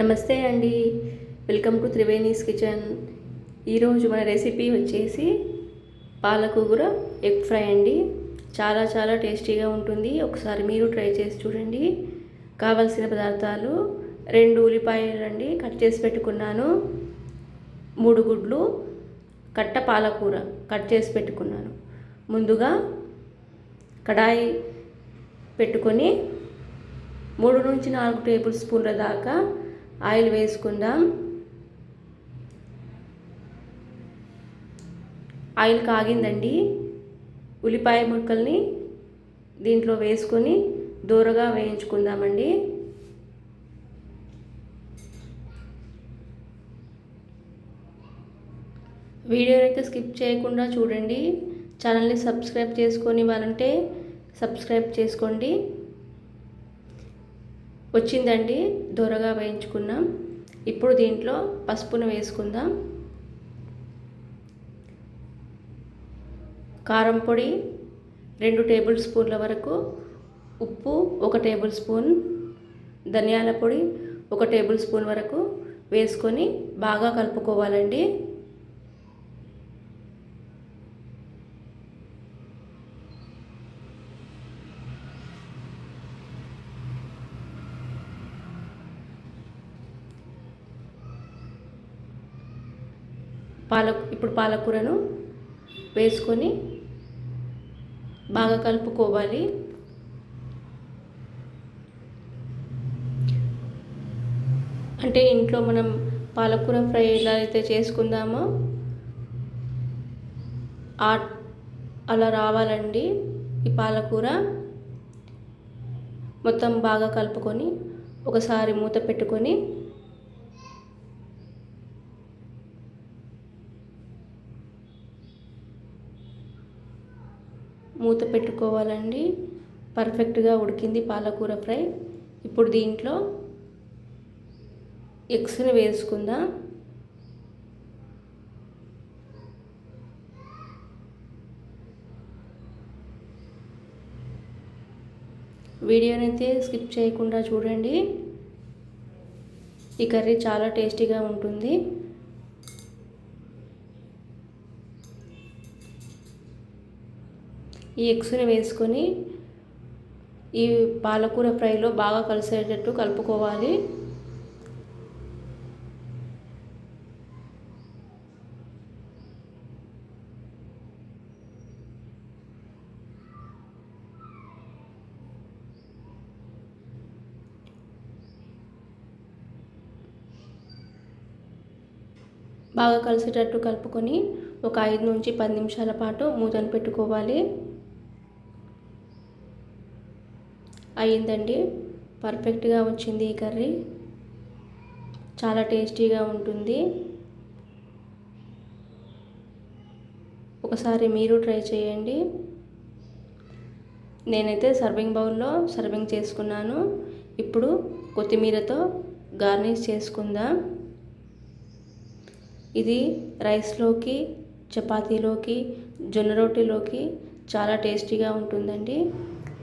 నమస్తే అండి. Welcome to Triveni's kitchen. ఈరోజు మన రెసిపీ వచ్చేసి పాలకూర ఎగ్ ఫ్రై అండి. చాలా చాలా టేస్టీగా ఉంటుంది. ఒకసారి మీరు ట్రై చేసి చూడండి. కావలసిన పదార్థాలు రెండు ఉల్లిపాయలు అండి కట్ చేసి పెట్టుకున్నాను. మూడు గుడ్లు కట్ట పాలకూర కట్ చేసి పెట్టుకున్నాను. ముందుగా కడాయి పెట్టుకొని మూడు నుంచి నాలుగు టేబుల్ స్పూన్ల దాకా ఆయిల్ వేసుకుందాం. ఆయిల్ కాగిందండి. ఉల్లిపాయ ముక్కల్ని దీంట్లో వేసుకొని దూరగా వేయించుకుందామండి. వీడియోని అయితే స్కిప్ చేయకుండా చూడండి. ఛానల్ని సబ్స్క్రైబ్ చేసుకొని వాళ్ళంటే సబ్స్క్రైబ్ చేసుకోండి. వచ్చిందండి దొరగా వేయించుకున్నాం. ఇప్పుడు దీంట్లో పసుపును వేసుకుందాం. కారం పొడి రెండు టేబుల్ స్పూన్ల వరకు ఉప్పు ఒక టేబుల్ స్పూన్ ధనియాల పొడి ఒక టేబుల్ స్పూన్ వరకు వేసుకొని బాగా కలుపుకోవాలండి. పాల ఇప్పుడు పాలకూరను వేసుకొని బాగా కలుపుకోవాలి. అంటే ఇంట్లో మనం పాలకూర ఫ్రై ఎలా అయితే చేసుకుందామో అలా రావాలండి ఈ పాలకూర. మొత్తం బాగా కలుపుకొని ఒకసారి మూత పెట్టుకొని మూత పెట్టుకోవాలండి. పర్ఫెక్ట్గా ఉడికింది పాలకూర ఫ్రై. ఇప్పుడు దీంట్లో ఎగ్స్ని వేసుకుందాం. వీడియోనైతే స్కిప్ చేయకుండా చూడండి. ఈ కర్రీ చాలా టేస్టీగా ఉంటుంది. ఈ ఎగ్స్ని వేసుకొని ఈ పాలకూర ఫ్రైలో బాగా కలిసేటట్టు కలుపుకోవాలి. బాగా కలిసేటట్టు కలుపుకొని ఒక ఐదు నుంచి పది నిమిషాల పాటు మూతను పెట్టుకోవాలి. అయ్యిందండి. పర్ఫెక్ట్గా వచ్చింది ఈ కర్రీ. చాలా టేస్టీగా ఉంటుంది. ఒకసారి మీరు ట్రై చేయండి. నేనైతే సర్వింగ్ బౌల్లో సర్వింగ్ చేసుకున్నాను. ఇప్పుడు కొత్తిమీరతో గార్నిష్ చేసుకుందాం. ఇది రైస్లోకి చపాతీలోకి జొన్న రొట్టెలోకి చాలా టేస్టీగా ఉంటుందండి.